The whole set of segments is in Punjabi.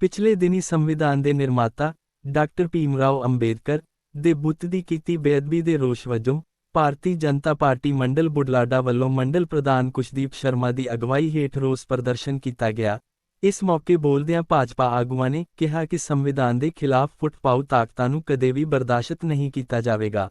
ਪਿਛਲੇ ਦਿਨੀ ਸੰਵਿਧਾਨ ਦੇ ਨਿਰਮਾਤਾ ਡਾਕਟਰ ਭੀਮਰਾਓ ਅੰਬੇਦਕਰ ਦੇ ਬੁੱਤ ਦੀ ਕੀਤੀ ਬੇਅਦਬੀ ਦੇ ਰੋਸ ਵਜੋਂ ਭਾਰਤੀ ਜਨਤਾ ਪਾਰਟੀ ਮੰਡਲ ਬੁਢਲਾਡਾ ਵੱਲੋਂ ਮੰਡਲ ਪ੍ਰਧਾਨ ਕੁਸ਼ਦੀਪ ਸ਼ਰਮਾ ਦੀ ਅਗਵਾਈ ਹੇਠ ਰੋਸ ਪ੍ਰਦਰਸ਼ਨ ਕੀਤਾ ਗਿਆ। ਇਸ ਮੌਕੇ ਬੋਲਦਿਆਂ ਭਾਜਪਾ ਆਗੂਆਂ ਨੇ ਕਿਹਾ ਕਿ ਸੰਵਿਧਾਨ ਦੇ ਖਿਲਾਫ ਫੁੱਟਪਾਉ ਤਾਕਤਾਂ ਨੂੰ ਕਦੇ ਵੀ ਬਰਦਾਸ਼ਤ ਨਹੀਂ ਕੀਤਾ ਜਾਵੇਗਾ।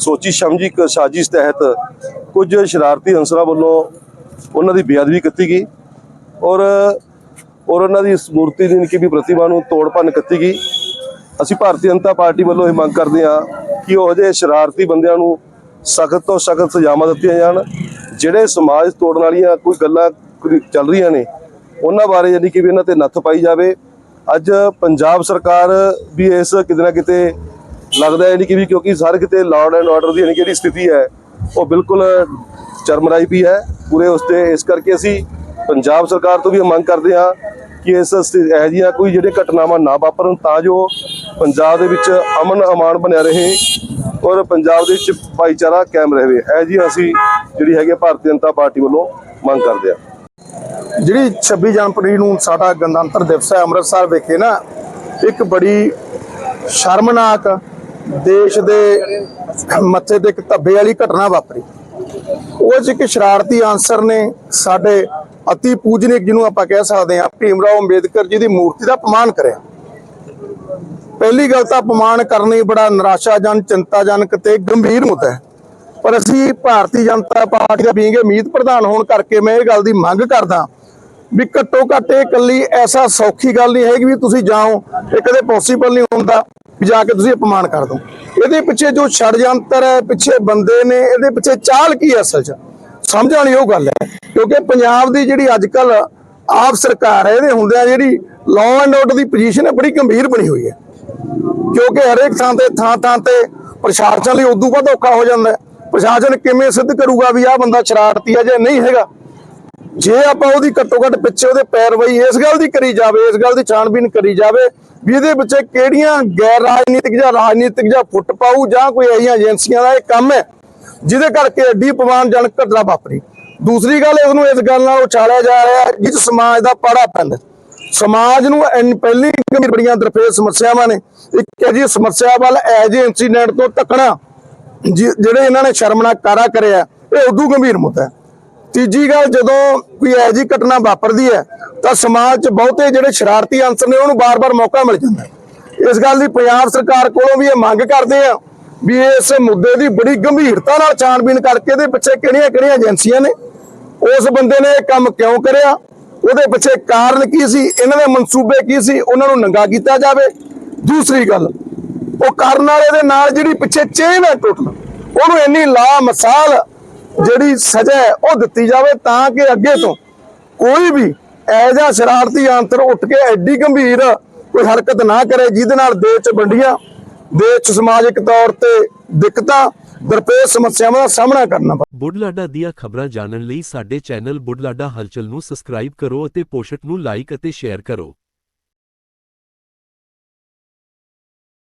ਸੋਚੀ ਸਮਝੀ ਇੱਕ ਸਾਜ਼ਿਸ਼ ਤਹਿਤ ਕੁਝ ਸ਼ਰਾਰਤੀ ਅੰਸਰਾਂ ਵੱਲੋਂ ਉਹਨਾਂ ਦੀ ਬੇਅਦਬੀ ਕੀਤੀ ਗਈ ਔਰ ਔਰ ਉਹਨਾਂ ਦੀ ਇਸ ਮੂਰਤੀ ਦੀ ਯਾਨੀ ਕਿ ਵੀ ਪ੍ਰਤਿਮਾ ਨੂੰ ਤੋੜ ਭੰਨ ਕੀਤੀ ਗਈ। ਅਸੀਂ ਭਾਰਤੀ ਜਨਤਾ ਪਾਰਟੀ ਵੱਲੋਂ ਇਹ ਮੰਗ ਕਰਦੇ ਹਾਂ ਕਿ ਉਹ ਜਿਹੇ ਸ਼ਰਾਰਤੀ ਬੰਦਿਆਂ ਨੂੰ ਸਖਤ ਤੋਂ ਸਖਤ ਸਜ਼ਾਵਾਂ ਦਿੱਤੀਆਂ ਜਾਣ, ਜਿਹੜੇ ਸਮਾਜ ਤੋੜਨ ਵਾਲੀਆਂ ਕੋਈ ਗੱਲਾਂ ਚੱਲ ਰਹੀਆਂ ਨੇ, ਉਹਨਾਂ ਬਾਰੇ ਯਾਨੀ ਕਿ ਵੀ ਇਹਨਾਂ ਤੇ ਨੱਥ ਪਾਈ ਜਾਵੇ। ਅੱਜ ਪੰਜਾਬ ਸਰਕਾਰ ਵੀ ਇਸ ਕਿਤੇ ਨਾ ਕਿਤੇ ਲੱਗਦਾ ਹੈ ਯਾਨੀ ਕਿ ਵੀ ਕਿਉਂਕਿ ਸਾਰੇ ਕਿਤੇ ਲਾਰਡ ਐਂਡ ਆਰਡਰ ਦੀ ਯਾਨੀ ਕਿ ਜਿਹੜੀ ਸਥਿਤੀ ਹੈ, ਉਹ ਬਿਲਕੁਲ ਚਰਮਰਾਈ ਵੀ ਹੈ ਪੂਰੇ ਉਸ ਤੇ। ਇਸ ਕਰਕੇ ਅਸੀਂ ਪੰਜਾਬ ਸਰਕਾਰ ਤੋਂ ਵੀ ਇਹ ਮੰਗ ਕਰਦੇ ਹਾਂ ਕਿ ਇਸ ਸਥਿ- ਇਹੋ ਜਿਹੀਆਂ ਕੋਈ ਜਿਹੜੇ ਘਟਨਾਵਾਂ ਨਾ ਵਾਪਰਨ, ਤਾਂ ਜੋ ਪੰਜਾਬ ਦੇ ਵਿੱਚ ਅਮਨ ਅਮਾਨ ਬਣਿਆ ਰਹੇ ਔਰ ਪੰਜਾਬ ਦੇ ਵਿੱਚ ਭਾਈਚਾਰਾ ਕਾਇਮ ਰਹੇ। ਇਹ ਜੀ ਅਸੀਂ ਜਿਹੜੀ ਹੈਗੀ ਆ ਭਾਰਤੀ ਜਨਤਾ ਪਾਰਟੀ ਵੱਲੋਂ ਮੰਗ ਕਰਦੇ ਹਾਂ। ਜਿਹੜੀ 26 ਜਨਵਰੀ ਨੂੰ ਸਾਡਾ ਗਣਤੰਤਰ ਦਿਵਸ ਹੈ, ਅੰਮ੍ਰਿਤਸਰ ਵਿਖੇ ਨਾ, ਇੱਕ ਬੜੀ ਸ਼ਰਮਨਾਕ ਦੇਸ਼ ਦੇ ਮੱਥੇ ਤੇ ਇੱਕ ਧੱਬੇ ਵਾਲੀ ਘਟਨਾ ਵਾਪਰੀ। ਉਹ 'ਚ ਇੱਕ ਸ਼ਰਾਰਤੀ ਆਂਸਰ ਨੇ ਸਾਡੇ ਅਤੀ ਪੂਜਨੀਕ ਜਿਹਨੂੰ ਆਪਾਂ ਕਹਿ ਸਕਦੇ ਹਾਂ ਭੀਮ ਅੰਬੇਦਕਰ ਜੀ ਦੀ ਮੂਰਤੀ ਦਾ ਅਪਮਾਨ ਕਰਿਆ। ਪਹਿਲੀ ਗੱਲ ਤਾਂ ਅਪਮਾਨ ਕਰਨੀ ਬੜਾ ਨਿਰਾਸ਼ਾਜਨਕ, ਚਿੰਤਾਜਨਕ ਤੇ ਗੰਭੀਰ ਮੁੱਦਾ ਹੈ। ਪਰ ਅਸੀਂ ਭਾਰਤੀ ਜਨਤਾ ਪਾਰਟੀ ਦਾ ਬੀਂਗੇ ਮੀਤ ਪ੍ਰਧਾਨ ਹੋਣ ਕਰਕੇ ਮੈਂ ਇਹ ਗੱਲ ਦੀ ਮੰਗ ਕਰਦਾ ਵੀ ਘੱਟੋ ਘੱਟ ਇਹ ਇਕੱਲੀ ਐਸਾ ਸੌਖੀ ਗੱਲ ਨਹੀਂ ਹੈਗੀ ਵੀ ਤੁਸੀਂ ਜਾਓ ਇਹ ਕਦੇ ਪੋਸੀਬਲ ਨਹੀਂ ਹੁੰਦਾ। ਵੀ ਜਾ ਕੇ ਤੁਸੀਂ ਅਪਮਾਨ ਕਰ ਦੋ ਇਹਦੇ ਪਿੱਛੇ ਜੋ ਛੜਯੰਤਰ ਹੈ, ਪਿੱਛੇ ਬੰਦੇ ਨੇ, ਇਹਦੇ ਪਿੱਛੇ ਚਾਲ ਕੀ ਹੈ ਅਸਲ 'ਚ? ਸਮਝਣ ਵਾਲੀ ਉਹ ਗੱਲ ਹੈ। ਕਿਉਂਕਿ ਪੰਜਾਬ ਦੀ ਜਿਹੜੀ ਅੱਜ ਕੱਲ ਆਪ ਸਰਕਾਰ ਹੈ, ਇਹਦੇ ਹੁੰਦਿਆਂ ਜਿਹੜੀ ਲਾਅ ਐਂਡ ਆਰਡਰ ਦੀ ਪੋਜੀਸ਼ਨ ਹੈ, ਬੜੀ ਗੰਭੀਰ ਬਣੀ ਹੋਈ ਹੈ। ਕਿਉਂਕਿ ਹਰੇਕ ਥਾਂ ਤੇ, ਥਾਂ ਥਾਂ ਤੇ ਪ੍ਰਸ਼ਾਸਨ ਲਈ ਉਦੋਂ ਵੱਧ ਔਖਾ ਹੋ ਜਾਂਦਾ ਹੈ। ਪ੍ਰਸ਼ਾਸਨ ਕਿਵੇਂ ਸਿੱਧ ਕਰੂਗਾ ਵੀ ਆਹ ਬੰਦਾ ਸ਼ਰਾਰਤੀ ਹੈ ਜਾਂ ਨਹੀਂ ਹੈਗਾ? ਜੇ ਆਪਾਂ ਉਹਦੀ ਘੱਟੋ ਘੱਟ ਪਿੱਛੇ ਉਹਦੇ ਪੈਰਵਾਈ ਇਸ ਗੱਲ ਦੀ ਕਰੀ ਜਾਵੇ, ਇਸ ਗੱਲ ਦੀ ਛਾਣਬੀਨ ਕਰੀ ਜਾਵੇ ਵੀ ਇਹਦੇ ਵਿੱਚ ਕਿਹੜੀਆਂ ਗੈਰ ਰਾਜਨੀਤਿਕ ਜਾਂ ਰਾਜਨੀਤਿਕ ਜਾਂ ਫੁੱਟ ਪਾਊ ਜਾਂ ਕੋਈ ਐਸੀਆਂ ਏਜੰਸੀਆਂ ਦਾ ਇਹ ਕੰਮ ਹੈ, ਜਿਹਦੇ ਕਰਕੇ ਐਡੀ ਅਪਮਾਨਜਨਕ ਘਟਨਾ ਵਾਪਰੀ। ਦੂਸਰੀ ਗੱਲ ਇਸ ਇਸ ਗੱਲ ਨਾਲ ਉਛਾਲਿਆ ਜਾ ਰਿਹਾ ਜਿਸ ਸਮਾਜ ਦਾ ਪਾੜਾ ਪੈਂਦਾ ਸਮਾਜ ਨੂੰ ਪਹਿਲੀ ਬੜੀਆਂ ਦਰਪੇਸ਼ ਸਮੱਸਿਆਵਾਂ ਨੇ। ਇੱਕ ਹੈ ਜੀ ਸਮੱਸਿਆ ਵੱਲ ਐਜ ਇੰਸੀਡੈਂਟ ਤੋਂ ਤੱਕਣਾ ਜਿ- ਜਿਹੜੇ ਇਹਨਾਂ ਨੇ ਸ਼ਰਮਨਾਕ ਕਾਰਾ ਕਰਿਆ, ਇਹ ਉਦੋਂ ਗੰਭੀਰ ਮੁੱਦਾ ਹੈ। ਤੀਜੀ ਗੱਲ, ਜਦੋਂ ਕੋਈ ਇਹੋ ਜਿਹੀ ਘਟਨਾ ਵਾਪਰਦੀ ਹੈ, ਤਾਂ ਸਮਾਜ 'ਚ ਬਹੁਤੇ ਜਿਹੜੇ ਸ਼ਰਾਰਤੀ ਅੰਸਰ ਨੇ, ਉਹਨੂੰ ਬਾਰ-ਬਾਰ ਮੌਕਾ ਮਿਲ ਜਾਂਦਾ ਇਸ ਗੱਲ ਦੀ ਪੰਜਾਬ ਸਰਕਾਰ ਕੋਲੋਂ ਵੀ ਇਹ ਮੰਗ ਕਰਦੇ ਆ ਵੀ ਇਸ ਮੁੱਦੇ ਦੀ ਬੜੀ ਗੰਭੀਰਤਾ ਨਾਲ ਛਾਣਬੀਨ ਕਰਕੇ ਇਹਦੇ ਪਿੱਛੇ ਕਿਹੜੀਆਂ-ਕਿਹੜੀਆਂ ਏਜੰਸੀਆਂ ਨੇ, ਉਸ ਬੰਦੇ ਨੇ ਇਹ ਕੰਮ ਕਿਉਂ ਕਰਿਆ, ਉਹਦੇ ਪਿੱਛੇ ਕਾਰਨ ਕੀ ਸੀ, ਇਹਨਾਂ ਦੇ ਮਨਸੂਬੇ ਕੀ ਸੀ, ਉਹਨਾਂ ਨੂੰ ਨੰਗਾ ਕੀਤਾ ਜਾਵੇ। ਦੂਸਰੀ ਗੱਲ, ਉਹ ਕਰਨ ਵਾਲੇ ਦੇ ਨਾਲ ਜਿਹੜੀ ਪਿੱਛੇ ਚੇਨ ਹੈ ਟੁੱਟਣ, ਉਹਨੂੰ ਇੰਨੀ ਲਾ ਮਸਾਲ ਜਿਹੜੀ ਸਜ਼ਾ ਹੈ, ਉਹ ਦਿੱਤੀ ਜਾਵੇ ਤਾਂ ਕਿ ਅੱਗੇ ਤੋਂ ਕੋਈ ਵੀ ਐਜਾ ਸ਼ਰਾਰਤੀ ਅੰਤਰ ਉੱਠ ਕੇ ਐਡੀ ਗੰਭੀਰ ਕੋਈ ਹਰਕਤ ਨਾ ਕਰੇ, ਜਿਹਦੇ ਨਾਲ ਦੇਸ਼ 'ਚ ਵੰਡੀਆਂ, ਦੇਸ਼ 'ਚ ਸਮਾਜਿਕ ਤੌਰ ਤੇ ਦਿੱਕਤਾਂ, ਦਰਪੇਸ਼ ਸਮੱਸਿਆਵਾਂ ਦਾ ਸਾਹਮਣਾ ਕਰਨਾ ਪਵੇ ਬੁੱਢਲਾਡਾ ਦੀਆਂ ਖਬਰਾਂ ਜਾਣਨ ਲਈ ਸਾਡੇ ਚੈਨਲ ਬੁੱਢਲਾਡਾ ਹਲਚਲ ਨੂੰ ਸਬਸਕ੍ਰਾਈਬ ਕਰੋ ਅਤੇ ਪੋਸਟ ਨੂੰ ਲਾਈਕ ਅਤੇ ਸ਼ੇਅਰ ਕਰੋ।